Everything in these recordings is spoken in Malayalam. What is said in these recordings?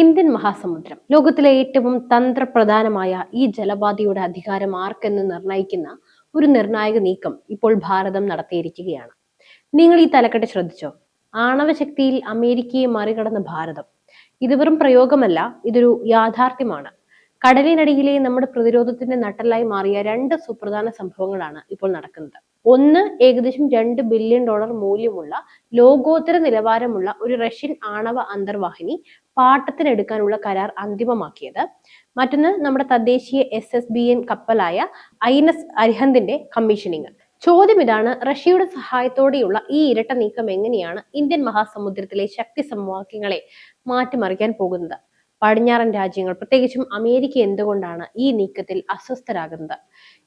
ഇന്ത്യൻ മഹാസമുദ്രം. ലോകത്തിലെ ഏറ്റവും തന്ത്രപ്രധാനമായ ഈ ജലപാതയുടെ അധികാരം ആർക്കെന്ന് നിർണയിക്കുന്ന ഒരു നിർണായക നീക്കം ഇപ്പോൾ ഭാരതം നടത്തിയിരിക്കുകയാണ്. നിങ്ങൾ ഈ തലക്കെട്ട് ശ്രദ്ധിച്ചോ? ആണവ ശക്തിയിൽ അമേരിക്കയെ മറികടന്ന ഭാരതം. ഇത് വെറും പ്രയോഗമല്ല ഇതൊരു യാഥാർത്ഥ്യമാണ്. കടലിനടിയിലെ നമ്മുടെ പ്രതിരോധത്തിന്റെ നട്ടലായി മാറിയ രണ്ട് സുപ്രധാന സംഭവങ്ങളാണ് ഇപ്പോൾ നടക്കുന്നത്. ഒന്ന് ഏകദേശം രണ്ട് ബില്യൺ ഡോളർ മൂല്യമുള്ള ലോകോത്തര നിലവാരമുള്ള ഒരു റഷ്യൻ ആണവ അന്തർവാഹിനി പാട്ടത്തിനെടുക്കാനുള്ള കരാർ അന്തിമമാക്കിയത്. മറ്റൊന്ന് നമ്മുടെ തദ്ദേശീയ എസ് എസ് ബി എൻ കപ്പലായ ഐ എൻ എസ് അരിഹന്തിന്റെ കമ്മീഷനിങ്. ചോദ്യം ഇതാണ് റഷ്യയുടെ സഹായത്തോടെയുള്ള ഈ ഇരട്ട നീക്കം എങ്ങനെയാണ് ഇന്ത്യൻ മഹാസമുദ്രത്തിലെ ശക്തി സമവാക്യങ്ങളെ മാറ്റിമറിക്കാൻ പോകുന്നത്? പടിഞ്ഞാറൻ രാജ്യങ്ങൾ പ്രത്യേകിച്ചും അമേരിക്ക എന്തുകൊണ്ടാണ് ഈ നീക്കത്തിൽ അസ്വസ്ഥരാകുന്നത്?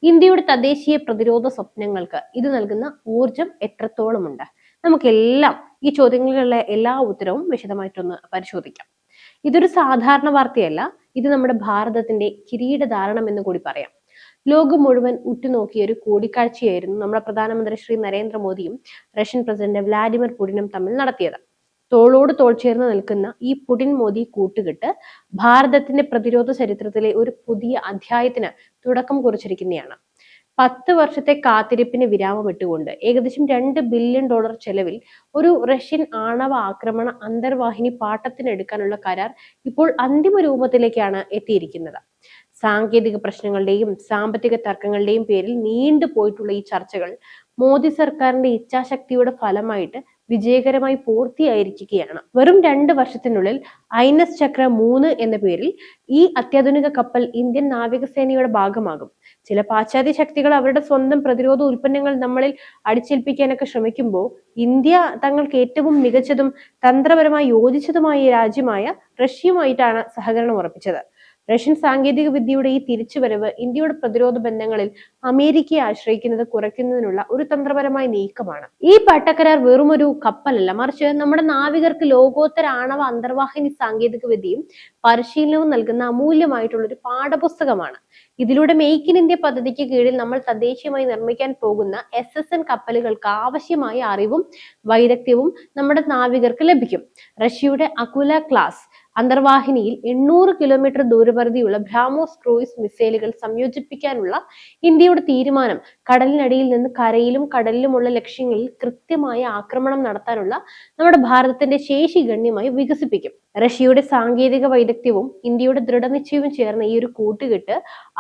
ഇന്ത്യയുടെ തദ്ദേശീയ പ്രതിരോധ സ്വപ്നങ്ങൾക്ക് ഇത് നൽകുന്ന ഊർജം എത്രത്തോളമുണ്ട്? നമുക്കെല്ലാം ഈ ചോദ്യങ്ങളിലുള്ള എല്ലാ ഉത്തരവും വിശദമായിട്ടൊന്ന് പരിശോധിക്കാം. ഇതൊരു സാധാരണ വാർത്തയല്ല ഇത് നമ്മുടെ ഭാരതത്തിന്റെ കിരീടധാരണം എന്ന് കൂടി പറയാം. ലോകം മുഴുവൻ ഉറ്റുനോക്കിയ ഒരു കൂടിക്കാഴ്ചയായിരുന്നു നമ്മുടെ പ്രധാനമന്ത്രി ശ്രീ നരേന്ദ്രമോദിയും റഷ്യൻ പ്രസിഡന്റ് വ്ലാഡിമിർ പുടിനും തമ്മിൽ നടത്തിയത്. തോളോട് തോൾ ചേർന്ന് നിൽക്കുന്ന ഈ പുടിൻ മോദി കൂട്ടുകെട്ട് ഭാരതത്തിന്റെ പ്രതിരോധ ചരിത്രത്തിലെ ഒരു പുതിയ അധ്യായത്തിന് തുടക്കം കുറിച്ചിരിക്കുന്നതാണ് പത്ത് വർഷത്തെ കാത്തിരിപ്പിന് വിരാമമിട്ടുകൊണ്ട് ഏകദേശം രണ്ട് ബില്യൺ ഡോളർ ചെലവിൽ ഒരു റഷ്യൻ ആണവ ആക്രമണ അന്തർവാഹിനി പാട്ടത്തിനെടുക്കാനുള്ള കരാർ ഇപ്പോൾ അന്തിമ രൂപത്തിലേക്കാണ് എത്തിയിരിക്കുന്നത്. സാങ്കേതിക പ്രശ്നങ്ങളുടെയും സാമ്പത്തിക തർക്കങ്ങളുടെയും പേരിൽ നീണ്ടു പോയിട്ടുള്ള ഈ ചർച്ചകൾ മോദി സർക്കാരിന്റെ ഇച്ഛാശക്തിയുടെ ഫലമായിട്ട് വിജയകരമായി പൂർത്തിയായിരിക്കുകയാണ്. വെറും രണ്ട് വർഷത്തിനുള്ളിൽ ഐ എസ് ചക്ര മൂന്ന് എന്ന പേരിൽ ഈ അത്യാധുനിക കപ്പൽ ഇന്ത്യൻ നാവികസേനയുടെ ഭാഗമാകും. ചില പാശ്ചാത്യ ശക്തികൾ അവരുടെ സ്വന്തം പ്രതിരോധ ഉൽപ്പന്നങ്ങൾ നമ്മളിൽ അടിച്ചേൽപ്പിക്കാനൊക്കെ ശ്രമിക്കുമ്പോൾ ഇന്ത്യ തങ്ങൾക്ക് ഏറ്റവും മികച്ചതും തന്ത്രപരമായി യോജിച്ചതുമായ രാജ്യമായ റഷ്യയുമായിട്ടാണ് സഹകരണം ഉറപ്പിച്ചത്. റഷ്യൻ സാങ്കേതിക വിദ്യയുടെ ഈ തിരിച്ചുവരവ് ഇന്ത്യയുടെ പ്രതിരോധ ബന്ധങ്ങളിൽ അമേരിക്കയെ ആശ്രയിക്കുന്നത് കുറയ്ക്കുന്നതിനുള്ള ഒരു തന്ത്രപരമായ നീക്കമാണ്. ഈ പട്ടക്കരാർ വെറുമൊരു കപ്പലല്ല മറിച്ച് നമ്മുടെ നാവികർക്ക് ലോകോത്തര ആണവ അന്തർവാഹിനി സാങ്കേതിക വിദ്യയും പരിശീലനവും നൽകുന്ന അമൂല്യമായിട്ടുള്ള ഒരു പാഠപുസ്തകമാണ്. ഇതിലൂടെ മെയ്ക്ക് ഇൻ ഇന്ത്യ പദ്ധതിക്ക് കീഴിൽ നമ്മൾ തദ്ദേശീയമായി നിർമ്മിക്കാൻ പോകുന്ന എസ് എസ് എൻ കപ്പലുകൾക്ക് ആവശ്യമായ അറിവും വൈദഗ്ധ്യവും നമ്മുടെ നാവികർക്ക് ലഭിക്കും. റഷ്യയുടെ അകുല ക്ലാസ് അന്തർവാഹിനിയിൽ എണ്ണൂറ് കിലോമീറ്റർ ദൂരപരിധിയുള്ള ബ്രാമോസ് ക്രൂയിസ് മിസൈലുകൾ സംയോജിപ്പിക്കാനുള്ള ഇന്ത്യയുടെ തീരുമാനം കടലിനടിയിൽ നിന്ന് കരയിലും കടലിലുമുള്ള ലക്ഷ്യങ്ങളിൽ കൃത്യമായ ആക്രമണം നടത്താനുള്ള നമ്മുടെ ഭാരതത്തിന്റെ ശേഷി ഗണ്യമായി വികസിപ്പിക്കും. റഷ്യയുടെ സാങ്കേതിക വൈദഗ്ധ്യവും ഇന്ത്യയുടെ ദൃഢനിശ്ചയവും ചേർന്ന ഈ ഒരു കൂട്ടുകെട്ട്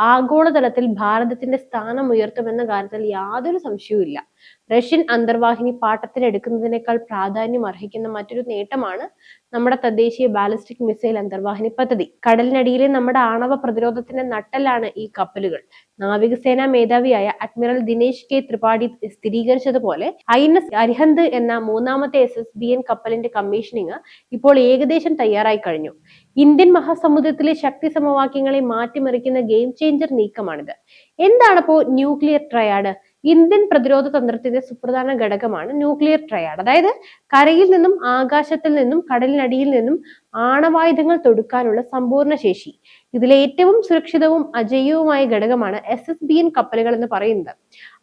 ആഗോളതലത്തിൽ ഭാരതത്തിന്റെ സ്ഥാനം ഉയർത്തുമെന്ന കാര്യത്തിൽ യാതൊരു സംശയവും റഷ്യൻ അന്തർവാഹിനി പാട്ടത്തിനെടുക്കുന്നതിനേക്കാൾ പ്രാധാന്യം അർഹിക്കുന്ന മറ്റൊരു നേട്ടമാണ് നമ്മുടെ തദ്ദേശീയ ബാലിസ്റ്റിക് മിസൈൽ അന്തർവാഹിനി പദ്ധതി. കടലിനടിയിലെ നമ്മുടെ ആണവ പ്രതിരോധത്തിന്റെ നട്ടലാണ് ഈ കപ്പലുകൾ. നാവികസേനാ മേധാവിയായ അഡ്മിറൽ ദിനേശ് കെ ത്രിപാഠി സ്ഥിരീകരിച്ചതുപോലെ ഐ എൻ എസ് അരിഹന്ത് എന്ന മൂന്നാമത്തെ എസ് എസ് ബി എൻ കപ്പലിന്റെ കമ്മീഷനിങ് ഇപ്പോൾ ഏകദേശം തയ്യാറായി കഴിഞ്ഞു. ഇന്ത്യൻ മഹാസമുദ്രത്തിലെ ശക്തി സമവാക്യങ്ങളെ മാറ്റിമറിക്കുന്ന ഗെയിം ചേഞ്ചർ നീക്കമാണിത്. എന്താണപ്പോ ന്യൂക്ലിയർ ട്രയാഡ്? ഇന്ത്യൻ പ്രതിരോധ തന്ത്രത്തിന്റെ സുപ്രധാന ഘടകമാണ് ന്യൂക്ലിയർ ട്രയാഡ്. അതായത് കരയിൽ നിന്നും ആകാശത്തിൽ നിന്നും കടലിനടിയിൽ നിന്നും ആണവായുധങ്ങൾ തൊടുക്കാനുള്ള സമ്പൂർണ ശേഷി. ഇതിലെ ഏറ്റവും സുരക്ഷിതവും അജയ്യവുമായ ഘടകമാണ് എസ് എസ് ബി എൻ കപ്പലുകൾ എന്ന് പറയുന്നത്.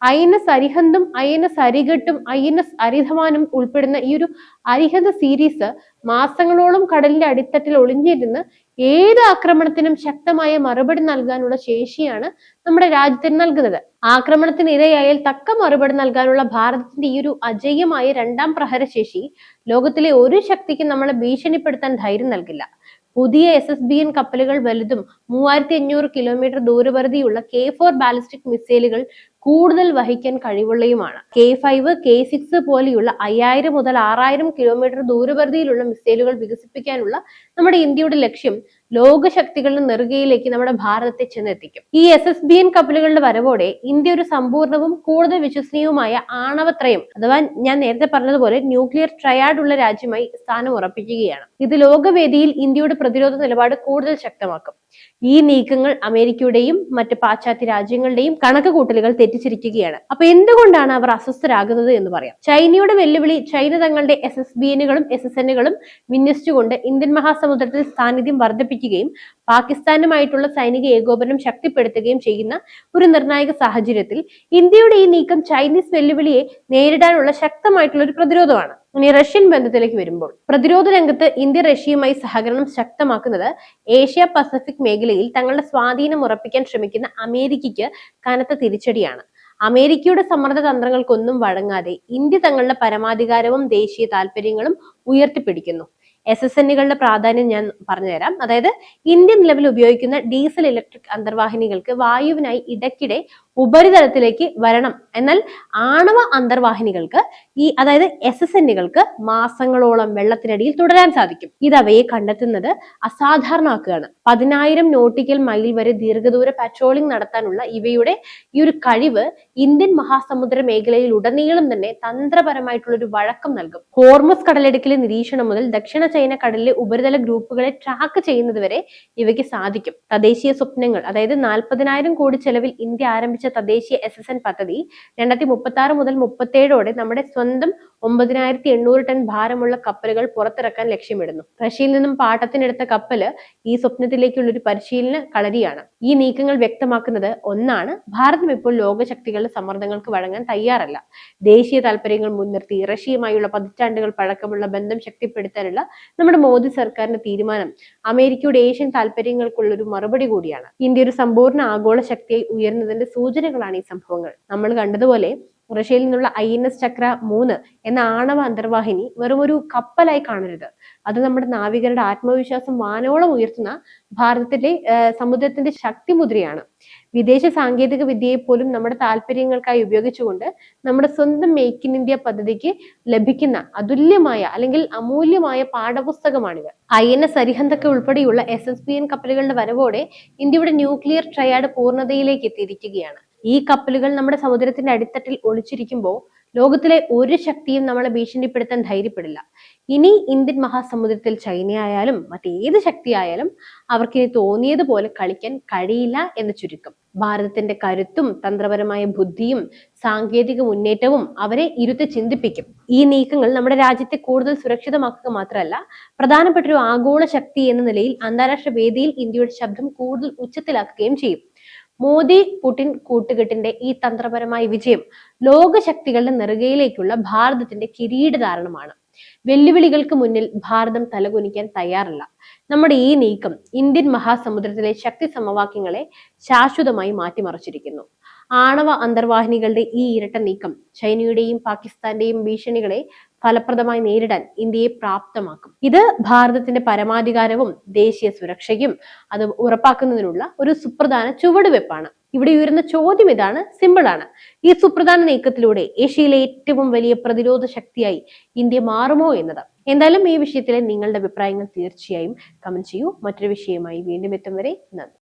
ഐ എൻ എസ് അരിഹന്തും ഐ എൻ എസ് അരിഘട്ടും ഐ എൻ എസ് അരിധമാനും ഉൾപ്പെടുന്ന ഈ ഒരു അരിഹന്ത് സീരീസ് മാസങ്ങളോളം കടലിന്റെ അടിത്തട്ടിൽ ഒളിഞ്ഞിരുന്ന് ഏത് ആക്രമണത്തിനും ശക്തമായ മറുപടി നൽകാനുള്ള ശേഷിയാണ് നമ്മുടെ രാജ്യത്തിന് നൽകുന്നത്. ആക്രമണത്തിന് ഇരയായാൽ തക്ക മറുപടി നൽകാനുള്ള ഭാരതത്തിന്റെ ഈ ഒരു അജയ്യമായ രണ്ടാം പ്രഹരശേഷി ലോകത്തിലെ ഒരു ശക്തിക്കും നമ്മളെ ഭീഷണിപ്പെടുത്താൻ ധൈര്യം നൽകില്ല. പുതിയ എസ് എസ് ബി എൻ കപ്പലുകൾ വലുതും മൂവായിരത്തി അഞ്ഞൂറ് കിലോമീറ്റർ ദൂരപരിധിയുള്ള കെ ഫോർ ബാലിസ്റ്റിക് മിസൈലുകൾ കൂടുതൽ വഹിക്കാൻ കഴിവുള്ളയുമാണ്. കെ ഫൈവ് കെ സിക്സ് പോലെയുള്ള അയ്യായിരം മുതൽ ആറായിരം കിലോമീറ്റർ ദൂരപരിധിയിലുള്ള മിസൈലുകൾ വികസിപ്പിക്കാനുള്ള നമ്മുടെ ഇന്ത്യയുടെ ലക്ഷ്യം ലോകശക്തികളുടെ നെറുകയിലേക്ക് നമ്മുടെ ഭാരതത്തെ ചെന്നെത്തിക്കും. ഈ എസ് എസ് ബി എൻ കപ്പലുകളുടെ വരവോടെ ഇന്ത്യ ഒരു സമ്പൂർണവും കൂടുതൽ വിശ്വസനീയവുമായ ആണവത്രയം അഥവാ ഞാൻ നേരത്തെ പറഞ്ഞതുപോലെ ന്യൂക്ലിയർ ട്രയാഡ് ഉള്ള രാജ്യമായി സ്ഥാനം ഉറപ്പിക്കുകയാണ് ഇത് ലോകവേദിയിൽ ഇന്ത്യയുടെ പ്രതിരോധ നിലപാട് കൂടുതൽ ശക്തമാക്കും. ഈ നീക്കങ്ങൾ അമേരിക്കയുടെയും മറ്റ് പാശ്ചാത്യ രാജ്യങ്ങളുടെയും കണക്ക് കൂട്ടലുകൾ തെറ്റിച്ചിരിക്കുകയാണ്. അപ്പൊ എന്തുകൊണ്ടാണ് അവർ അസ്വസ്ഥരാകുന്നത് എന്ന് പറയാം. ചൈനയുടെ വെല്ലുവിളി ചൈന തങ്ങളുടെ എസ് എസ് ബി എനുകളും എസ് എസ് എനുകളും വിന്യസിച്ചുകൊണ്ട് ഇന്ത്യൻ മഹാസമുദ്രത്തിൽ സാന്നിധ്യം വർദ്ധിപ്പിക്കുകയും പാകിസ്ഥാനുമായിട്ടുള്ള സൈനിക ഏകോപനം ശക്തിപ്പെടുത്തുകയും ചെയ്യുന്ന ഒരു നിർണായക സാഹചര്യത്തിൽ ഇന്ത്യയുടെ ഈ നീക്കം ചൈനീസ് വെല്ലുവിളിയെ നേരിടാനുള്ള ശക്തമായിട്ടുള്ള ഒരു പ്രതിരോധമാണ്. ഇനി റഷ്യൻ ബന്ധത്തിലേക്ക് വരുമ്പോൾ പ്രതിരോധ രംഗത്ത് ഇന്ത്യ റഷ്യയുമായി സഹകരണം ശക്തമാക്കുന്നത് ഏഷ്യ പസഫിക് മേഖലയിൽ തങ്ങളുടെ സ്വാധീനം ഉറപ്പിക്കാൻ ശ്രമിക്കുന്ന അമേരിക്കയ്ക്ക് കനത്ത തിരിച്ചടിയാണ്. അമേരിക്കയുടെ സമ്മർദ്ദ തന്ത്രങ്ങൾക്കൊന്നും വഴങ്ങാതെ ഇന്ത്യ തങ്ങളുടെ പരമാധികാരവും ദേശീയ താല്പര്യങ്ങളും ഉയർത്തിപ്പിടിക്കുന്നു. എസ് എസ് എന്നുകളുടെ പ്രാധാന്യം ഞാൻ പറഞ്ഞുതരാം. അതായത് ഇന്ത്യൻ നിലവിൽ ഉപയോഗിക്കുന്ന ഡീസൽ ഇലക്ട്രിക് അന്തർവാഹിനികൾക്ക് വായുവിനായി ഇടയ്ക്കിടെ ഉപരിതലത്തിലേക്ക് വരണം. എന്നാൽ ആണവ അന്തർവാഹിനികൾക്ക് ഈ അതായത് എസ് എസ് എന്നുകൾക്ക് മാസങ്ങളോളം വെള്ളത്തിനടിയിൽ തുടരാൻ സാധിക്കും. ഇത് അവയെ കണ്ടെത്തുന്നത് അസാധാരണമാക്കുകയാണ്. പതിനായിരം നോട്ടിക്കൽ മൈൽ വരെ ദീർഘദൂര പാട്രോളിംഗ് നടത്താനുള്ള ഇവയുടെ ഈ ഒരു കഴിവ് ഇന്ത്യൻ മഹാസമുദ്ര മേഖലയിൽ ഉടനീളം തന്നെ തന്ത്രപരമായിട്ടുള്ള ഒരു വഴക്കം നൽകും. ഹോർമസ് കടലിടുക്കിലെ നിരീക്ഷണം മുതൽ ദക്ഷിണ ചൈന കടലിലെ ഉപരിതല ഗ്രൂപ്പുകളെ ട്രാക്ക് ചെയ്യുന്നതുവരെ ഇവയ്ക്ക് സാധിക്കും. തദ്ദേശീയ സ്വപ്നങ്ങൾ അതായത് നാൽപ്പതിനായിരം കോടി ചെലവിൽ ഇന്ത്യ ആരംഭിച്ച തദ്ദേശീയ എസ് എസ് എൻ പദ്ധതി രണ്ടായിരത്തി മുപ്പത്തി ആറ് മുതൽ മുപ്പത്തേഴോടെ നമ്മുടെ സ്വന്തം ഒമ്പതിനായിരത്തി എണ്ണൂറ് ടൺ ഭാരമുള്ള കപ്പലുകൾ പുറത്തിറക്കാൻ ലക്ഷ്യമിടുന്നു. റഷ്യയിൽ നിന്നും പാട്ടത്തിനെടുത്ത കപ്പൽ ഈ സ്വപ്നത്തിലേക്കുള്ള ഒരു പരിശീലന കളരിയാണ്. ഈ നീക്കങ്ങൾ വ്യക്തമാക്കുന്നത് ഒന്നാണ് ഭാരതം ഇപ്പോൾ ലോകശക്തികളുടെ സമ്മർദ്ദങ്ങൾക്ക് വഴങ്ങാൻ തയ്യാറല്ല. ദേശീയ താല്പര്യങ്ങൾ മുൻനിർത്തി റഷ്യയുമായുള്ള പതിറ്റാണ്ടുകൾ പഴക്കമുള്ള ബന്ധം ശക്തിപ്പെടുത്താനുള്ള നമ്മുടെ മോദി സർക്കാരിന്റെ തീരുമാനം അമേരിക്കയുടെ ഏഷ്യൻ താല്പര്യങ്ങൾക്കുള്ള ഒരു മറുപടി കൂടിയാണ്. ഇന്ത്യ ഒരു സമ്പൂർണ ആഗോള ശക്തിയായി ഉയർന്നതിന്റെ സൂചനകളാണ് ഈ സംഭവങ്ങൾ. നമ്മൾ കണ്ടതുപോലെ റഷ്യയിൽ നിന്നുള്ള ഐ എൻ എസ് ചക്ര മൂന്ന് എന്ന ആണവ അന്തർവാഹിനി വെറും ഒരു കപ്പലായി കാണരുത്. അത് നമ്മുടെ നാവികരുടെ ആത്മവിശ്വാസം വാനോളം ഉയർത്തുന്ന ഭാരതത്തിലെ സമുദ്രത്തിന്റെ ശക്തി മുദ്രയാണ്. വിദേശ സാങ്കേതിക വിദ്യയെ പോലും നമ്മുടെ താല്പര്യങ്ങൾക്കായി ഉപയോഗിച്ചുകൊണ്ട് നമ്മുടെ സ്വന്തം മേക്ക് ഇൻ ഇന്ത്യ പദ്ധതിക്ക് ലഭിക്കുന്ന അതുല്യമായ അല്ലെങ്കിൽ അമൂല്യമായ പാഠപുസ്തകമാണിത്. ഐ എൻ എസ് അരിഹന്തൊക്കെ ഉൾപ്പെടെയുള്ള എസ് എസ് ബി എൻ കപ്പലുകളുടെ വരവോടെ ഇന്ത്യയുടെ ന്യൂക്ലിയർ ട്രയാഡ് പൂർണതയിലേക്ക് എത്തിയിരിക്കുകയാണ്. ഈ കപ്പലുകൾ നമ്മുടെ സമുദ്രത്തിന്റെ അടിത്തട്ടിൽ ഒളിച്ചിരിക്കുമ്പോൾ ലോകത്തിലെ ഒരു ശക്തിയും നമ്മളെ ഭീഷണിപ്പെടുത്താൻ ധൈര്യപ്പെടില്ല. ഇനി ഇന്ത്യൻ മഹാസമുദ്രത്തിൽ ചൈനയായാലും മറ്റേത് ശക്തിയായാലും അവർക്കിനി തോന്നിയതുപോലെ കളിക്കാൻ കഴിയില്ല എന്ന് ചുരുക്കം. ഭാരതത്തിന്റെ കരുത്തും തന്ത്രപരമായ ബുദ്ധിയും സാങ്കേതിക മുന്നേറ്റവും അവരെ ഇരുത്തി ചിന്തിപ്പിക്കും. ഈ നീക്കങ്ങൾ നമ്മുടെ രാജ്യത്തെ കൂടുതൽ സുരക്ഷിതമാക്കുക മാത്രമല്ല പ്രധാനപ്പെട്ട ഒരു ആഗോള ശക്തി എന്ന നിലയിൽ അന്താരാഷ്ട്ര വേദിയിൽ ഇന്ത്യയുടെ ശബ്ദം കൂടുതൽ ഉച്ചത്തിലാക്കുകയും ചെയ്യും. മോദി പുടിൻ കൂട്ടുകെട്ടിന്റെ ഈ തന്ത്രപരമായ വിജയം ലോകശക്തികളുടെ നെറുകയിലേക്കുള്ള ഭാരതത്തിന്റെ കിരീടധാരണമാണ്. വെല്ലുവിളികൾക്ക് മുന്നിൽ ഭാരതം തലകുനിക്കാൻ തയ്യാറല്ല. നമ്മുടെ ഈ നീക്കം ഇന്ത്യൻ മഹാസമുദ്രത്തിലെ ശക്തി സമവാക്യങ്ങളെ ശാശ്വതമായി മാറ്റിമറിച്ചിരിക്കുന്നു. ആണവ അന്തർവാഹിനികളുടെ ഈ ഇരട്ട നീക്കം ചൈനയുടെയും പാകിസ്ഥാന്റെയും ഭീഷണികളെ ഫലപ്രദമായി നേരിടാൻ ഇന്ത്യയെ പ്രാപ്തമാക്കും. ഇത് ഭാരതത്തിന്റെ പരമാധികാരവും ദേശീയ സുരക്ഷയും അത് ഉറപ്പാക്കുന്നതിനുള്ള ഒരു സുപ്രധാന ചുവടുവെപ്പാണ്. ഇവിടെ ഉയരുന്ന ചോദ്യം ഇതാണ് സിമ്പിൾ ആണ്. ഈ സുപ്രധാന നീക്കത്തിലൂടെ ഏഷ്യയിലെ ഏറ്റവും വലിയ പ്രതിരോധ ശക്തിയായി ഇന്ത്യ മാറുമോ എന്നത്? എന്തായാലും ഈ വിഷയത്തിലെ നിങ്ങളുടെ അഭിപ്രായങ്ങൾ തീർച്ചയായും കമന്റ് ചെയ്യൂ. മറ്റൊരു വിഷയമായി വീണ്ടും എത്തും വരെ നന്ദി.